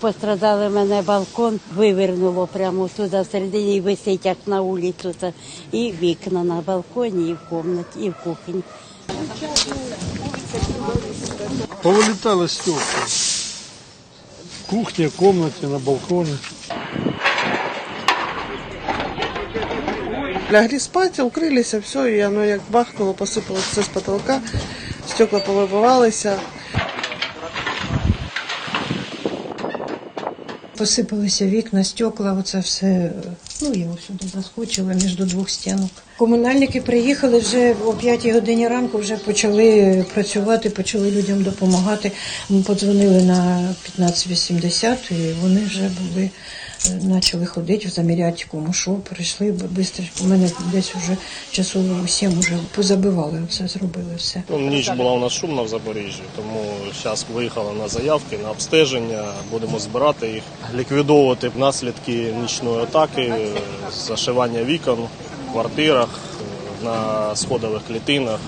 пострадали мене балкон, вивернуло прямо туди всередині і висить як на вулицю. І вікна на балконі, і в кімнаті, і в кухні. Повилітали стекла. В кухні, в кімнаті, на балконі. Лягли спать, укрилися, все, і воно як бахнуло, посипалося все з потолка, стекла повибивалися. Посипалися вікна, стекла, оце все, ну, його сюди заскочило між двох стінок. Комунальники приїхали вже о 5 годині ранку, вже почали працювати, почали людям допомагати. Ми подзвонили на 1580 і вони вже були, почали ходити, заміряти кому що, прийшли швидко. У мене десь вже у 7 вже позабивали, це зробили все. Ну, ніч була у нас шумна в Запоріжжі, тому зараз виїхали на заявки, на обстеження. Будемо збирати їх, ліквідовувати наслідки нічної атаки, зашивання вікон в квартирах, на сходових клітинах.